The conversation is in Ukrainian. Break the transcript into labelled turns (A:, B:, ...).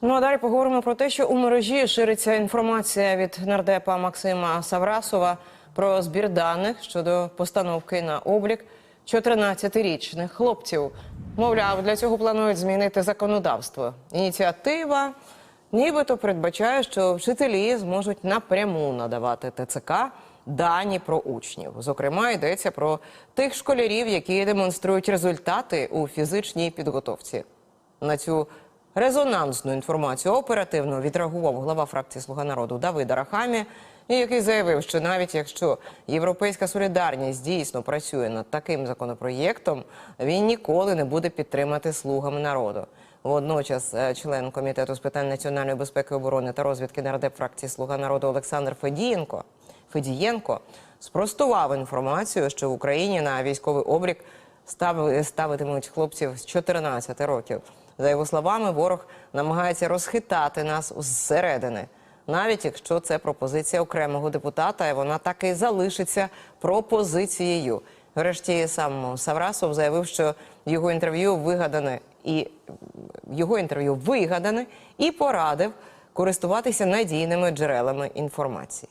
A: Ну а далі поговоримо про те, що у мережі шириться інформація від нардепа Максима Саврасова про збір даних щодо постановки на облік 14-річних хлопців. Мовляв, для цього планують змінити законодавство. Ініціатива нібито передбачає, що вчителі зможуть напряму надавати ТЦК дані про учнів. Зокрема, йдеться про тих школярів, які демонструють результати у фізичній підготовці. На цю резонансну інформацію оперативно відреагував глава фракції Слуга народу Давид Арахамі, який заявив, що навіть якщо Європейська солідарність дійсно працює над таким законопроєктом, він ніколи не буде підтримати слугами народу. Водночас е, член комітету з питань національної безпеки, оборони та розвідки нардеп фракції Слуга народу Олександр Федієнко Федієнко спростував інформацію, що в Україні на військовий облік став- ставитимуть хлопців з 14 років. За його словами, ворог намагається розхитати нас зсередини, навіть якщо це пропозиція окремого депутата, вона так і залишиться пропозицією. Врешті сам Саврасов заявив, що його інтерв'ю вигадане і його інтерв'ю вигадане і порадив користуватися надійними джерелами інформації.